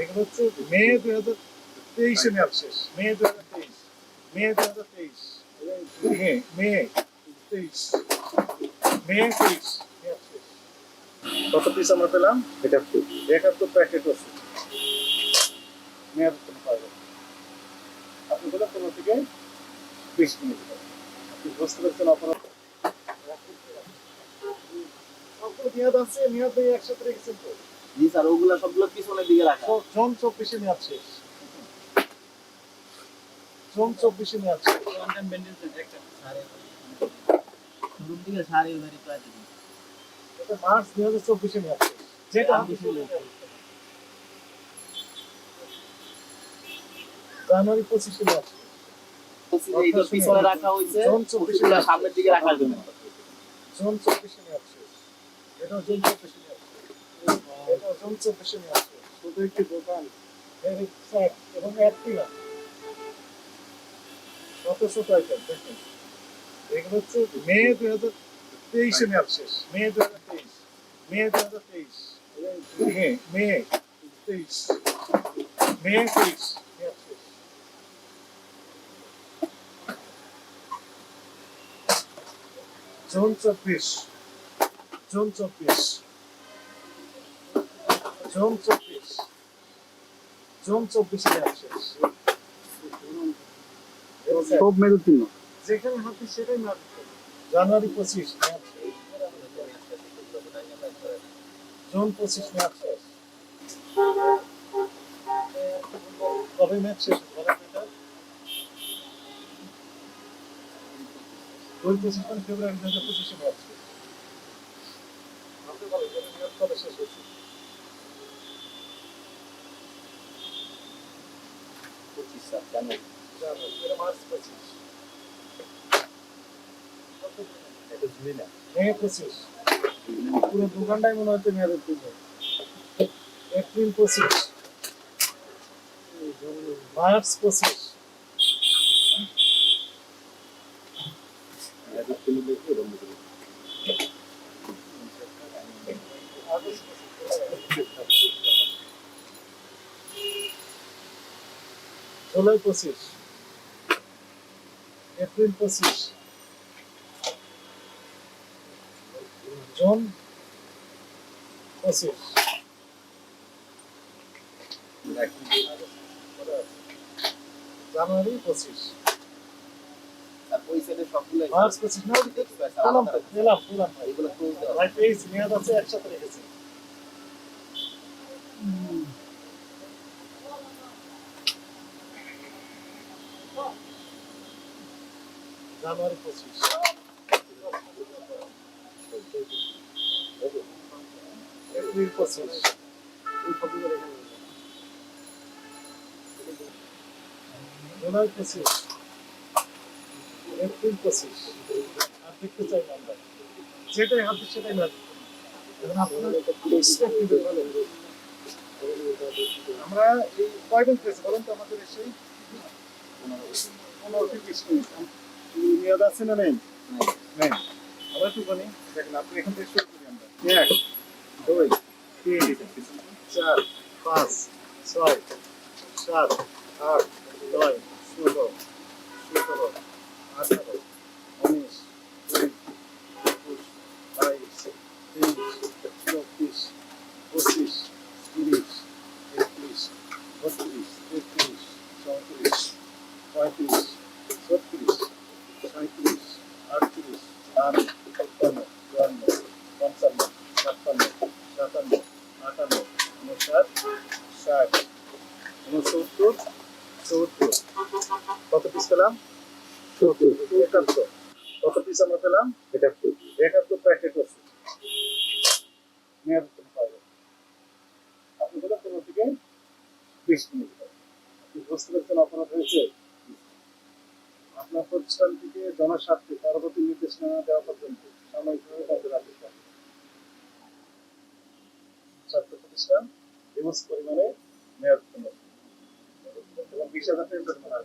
এগুলো হচ্ছে মে দুই হাজার তেইশে মেয়াদ শেষ। মে দুই হাজার তেইশ। মে দুই হাজার তেইশ। মে মে তেইশ। মে তেইশ কত পিস আমরা পেলাম এটা কি একাত্তর প্যাকেট আছে। মেয়াদ পাবেন আপনি বলে পনেরো থেকে বিশ মিনিট। আপনি বুঝতে পারছেন অপরাধ মেয়াদ আছে মেয়াদ একসাথে রেখেছেন তো। জি স্যার ওগুলা সবগুলো পিছনের দিকে রাখা। জোন চব্বিশে জোন চব্বিশে মেয়াদ শেষ শুরুর দিকে বাড়ি তো আছে মার্চ দুই হাজার চব্বিশে মেয়াদ শেষ যেটা জানুয়ারি পঁচিশে পিছনে রাখা হয়েছে সামনের দিকে রাখার জন্য। জোন চব্বিশে এটা জোন চব্বিশে জোন চব্বিশে মেয়াদ শেষ শুধু একটি দোকান এবং একটি না শত শত আইটেম দেখুন এগুলো হচ্ছে মে দুই হাজার তেইশে মেয়াদ শেষ মে দুই হাজার তেইশ মে দুই হাজার তেইশ মে জুন চব্বিশ জুন চব্বিশ জুন চব্বিশ। জুন চব্বিশে শেষ। সব মেরু চিহ্ন যেখানে হাতে সেটাই জানুয়ারি পঁচিশ জুন পঁচিশ শেষ। কবে মেয়াদ শেষ? দুই পঁচিশ ফেব্রুয়ারি দু হাজার পঁচিশে শেষ মেয়াদ কবে শেষ হয়েছে? পঁচিশ জানুয়ারি জানুয়ারি এটা পঁচিশ পুরো দোকানটাই মনে হচ্ছে মেয়াদের পুজো এপ্রিল পঁচিশ মার্চ পঁচিশ এটা তুমি দেখে বন্ধ করে আগস্ট পঁচিশ জুলাই পঁচিশ। এপ্রিল পঁচিশ। জুন পঁচিশ। জানুয়ারি পঁচিশ। মার্চ পঁচিশ। না পেলাম পেলাম ভাই পেয়েছি মেয়াদ আছে একসাথে রেখেছি। জানুয়ারি পঁচিশ এপ্রিল পঁচিশ জুলাই পঁচিশ এপ্রিল পঁচিশ আর দেখতে চাই না আমরা যেটাই হাতে সেটাই না। আমরা এই কয়দিন পেয়েছি বলেন তো আমাদের এসে পনেরো থেকে বিশ মিনিট মেয়াদ আছে না নেই? নেই। আমরা একটু বলি দেখেন আপনি এখান থেকে শুরু করি আমরা। এক দুই তিন চার পাঁচ ছয় সাত আট নয় ষোলো সতেরো আঠারো উনিশ চুয়ান্ন পঞ্চান্ন ছাপ্পান্ন সাতান্ন আটান্ন উনষাট ষাট উনসত্তর চৌত্তর কত পিস পেলাম একাত্তর কত পিস আমরা পেলাম এটা একাত্তর প্যাকেট আছে মেয়াদ আপনি বলে পনেরো থেকে বিশ মিনিট আপনি বুঝতে পারছেন অপরাধ হয়েছে প্রতিষ্ঠান থেকে জনস্বার্থে পরবর্তী নির্দেশনা দেওয়া পর্যন্ত সাময়িকভাবে বন্ধ রাখতে হবে। ছাত্র প্রতিষ্ঠান হিউজ পরিমাণে মেয়াদ এবং বিশ হাজার টাকা